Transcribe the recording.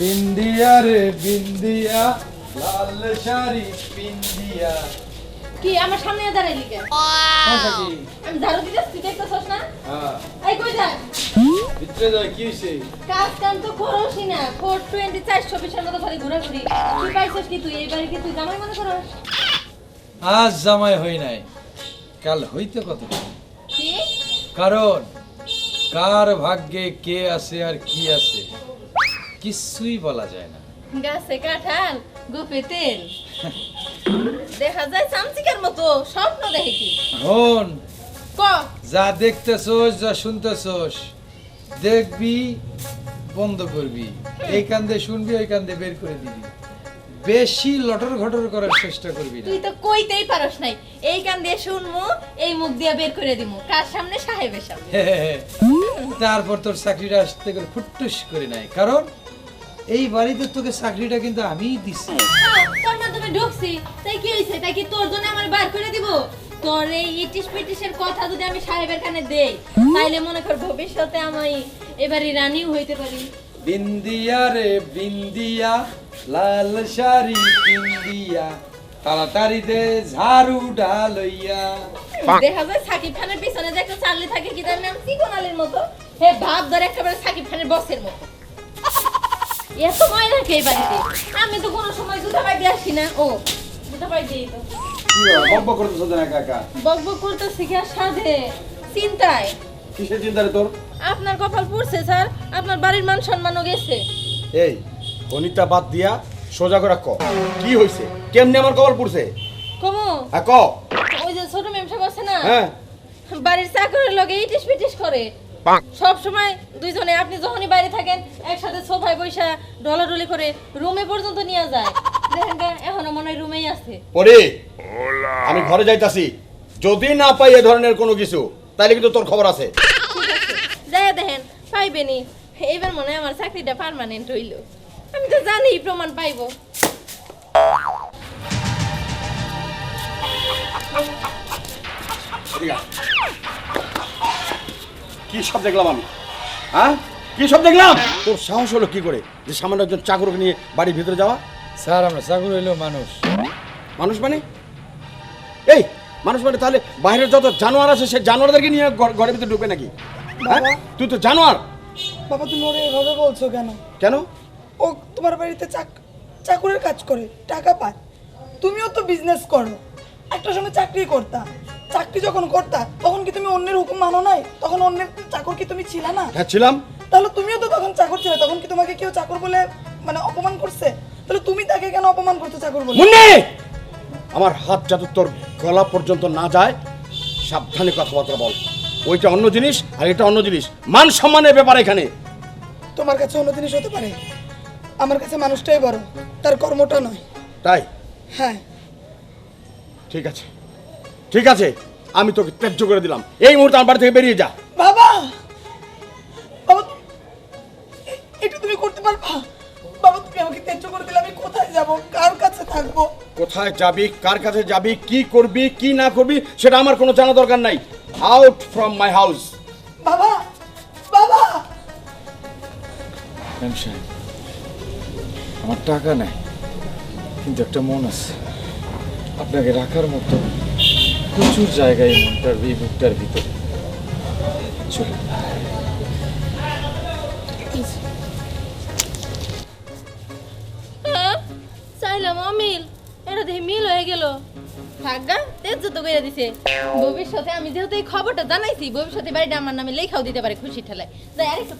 বিন্দিয়া রে বিন্দিয়া লাল শাড়ি বিন্দিয়া কি আমার সামনে দাঁড়াইলি কেন সমস্যা কি আমি ঝাড়ু দিতেছি দেখতেছস না? হ্যাঁ। এই কই যা ভিতরে যাই কি হয়েছে কাজ কাম তো করোসই না। ফোর টোয়েন্টি চারশো বিশের মতো খালি ঘোরাঘুরি। তুই পাইছিস কি তুই? এই বাড়ি কি তুই জামাই মনে করস? আজ জামাই হই নাই। কাল হইতে কত? কারণ কার ভাগ্যে কে আছে আর কি আছে? কিছুই বলা যায় না। গাছে কাঁঠাল গোপে তেল। দেখা যায় চামচিকার মতো স্বপ্ন দেখে কি? হন ক? যা দেখতেছোস যা শুনতেছোস দেখবি বন্ধ করবি। এই কান্দে শুনবি ওই কান্দে বের করে দিবি। বেশি লটর ঘটর করার চেষ্টা করবি না। তুই তো কইতেই পারস নাই। এই কান দিয়ে শুনমু এই মুখ দিয়ে বের করে দিমু। কার সামনে সাহেবের সামনে। তারপর তোর চাকরিটা আসতে গেলে ফুটুস করে নাই। কারণ এই বাড়িতে তোকে চাকরিটা কিন্তু আমিই দিচ্ছি হ্যাঁ, তোর মাধ্যমে ঢুকছি। তাই কি হয়েছে? তাই কি তোর জন্য আমার বার করে দিব? তোর এই ইটিস পিটিসের কথা যদি আমি সাহেবের কানে দেই তাইলে মনে কর ভবিষ্যতে আমি এবারে রানীও হইতে পারি। বিন্দিয়া রে বিন্দিয়া লাল শাড়ি বিন্দিয়া তাড়াতাড়ি দে ঝাড়ু ডালইয়া দেখা যায় সাকিব খানের পিছনে যে একটা চার্লি থাকে কি তার নাম? চিকন আলীর মতো। হে ভাব ধরে একেবারে সাকিব খানের বসের মতো। এত ময়লা কে বাড়িতে? আমি তো কোনো সময় দিয়ে আসি না। ও তো। কি করতেছ না কাকা বক বক করতেছি কি সাধে? চিন্তায়। কিসের চিন্তা তোর? আপনার কপাল পড়ছে স্যার। আপনার বাড়ির মান সম্মানও গেছে। এই অনিতা বাদ দিয়া সোজা করে ক। কি হইছে? কেমনে আমার কবল পড়ছে? কমু। হ্যাঁ ক। ওই যে ছোট মেম সাহেব আছে না? হ্যাঁ। বাড়ির চাকরের লগে ইটিস পিটিস করে। সব সময় দুইজনে আপনি যখনই বাইরে থাকেন একসাথে সোফায় বৈশা ডলাডলি করে রুমে পর্যন্ত নিয়ে যায়। দেখেন এখনও মনে হয় রুমেই আছে। পরে আমি ঘরে যাইতাছি। যদি না পাই এ ধরনের কোনো কিছু তাইলে কিন্তু তোর খবর আছে। যাই দেখেন পাইবেনি। এইবার মনে হয় আমার চাকরিটা পার্মানেন্ট হইল। আমি তো জানি প্রমাণ পাইবো। কি সব দেখলাম আমি? হ্যাঁ? কি সব দেখলাম? তোর সাহস হলো কি করে? যে সামান্য একজন চাকরকে নিয়ে বাড়ির ভিতরে যাওয়া? স্যার আমরা চাকর হইল মানুষ। মানুষ মানে? এই মানুষ মানে তাহলে বাইরের যত জানোয়ার আছে সে জানোয়ারদেরকে নিয়ে ঘর- ঘরের ভিতরে ঢুকবে নাকি? হ্যাঁ? তুই তো জানোয়ার। বাবা তুমি ওরে এভাবে বলছো কেন? কেন? ও তোমার বাড়িতে চাক চাকুরের কাজ করে টাকা পায়। তুমিও তো বিজনেস করো। একটা সময় চাকরি করতা। চাকরি যখন করতা তখন কি তুমি অন্যের হুকুম মানো নাই? তখন অন্যের চাকর কি তুমি ছিলে না? হ্যাঁ ছিলাম। তাহলে তুমিও তো তখন চাকর ছিলে তখন কি তোমাকে কেউ চাকর বলে মানে অপমান করছে? তাহলে তুমি তাকে কেন অপমান করতে চাকর বলে? মুন্নি! আমার হাত যাতে তোর গলা পর্যন্ত না যায় সাবধানে কথাবার্তা বল। ওইটা অন্য জিনিস আর এটা অন্য জিনিস। মান সম্মানের ব্যাপার এখানে। তোমার কাছে অন্য জিনিস হতে পারে। আমার কাছে মানুষটাই বড় তার কর্মটা নয়। তাই? হ্যাঁ। ঠিক আছে। ঠিক আছে আমি তোকে ত্যায্য করে দিলাম। এই মুহূর্তে আমার বাড়ি থেকে বেরিয়ে যা। বাবা! বাবা পারবা বাবা তুমি আমাকে ত্যায্য করে দিলে আমি কোথায় যাব? কার কাছে থাকব? কোথায় যাবি কার কাছে যাবি কি করবি কি না করবি সেটা আমার কোনো জানা দরকার নাই। আউট ফ্রম মাই হাউস বাবা বাবা! আমার টাকা নাই কিন্তু একটা মন আছে। আপনাকে রাখার মতো প্রচুর জায়গায় মনটার এই বুকটার ভিতরে। চলুন। দিছে। ভবিষ্যতে আমি যেহেতু এই খবরটা জানাইছি, ভবিষ্যতে বাড়িটা আমার নামে লেখাও দিতে পারে খুশি ঠেলায়। তাই আরেকটু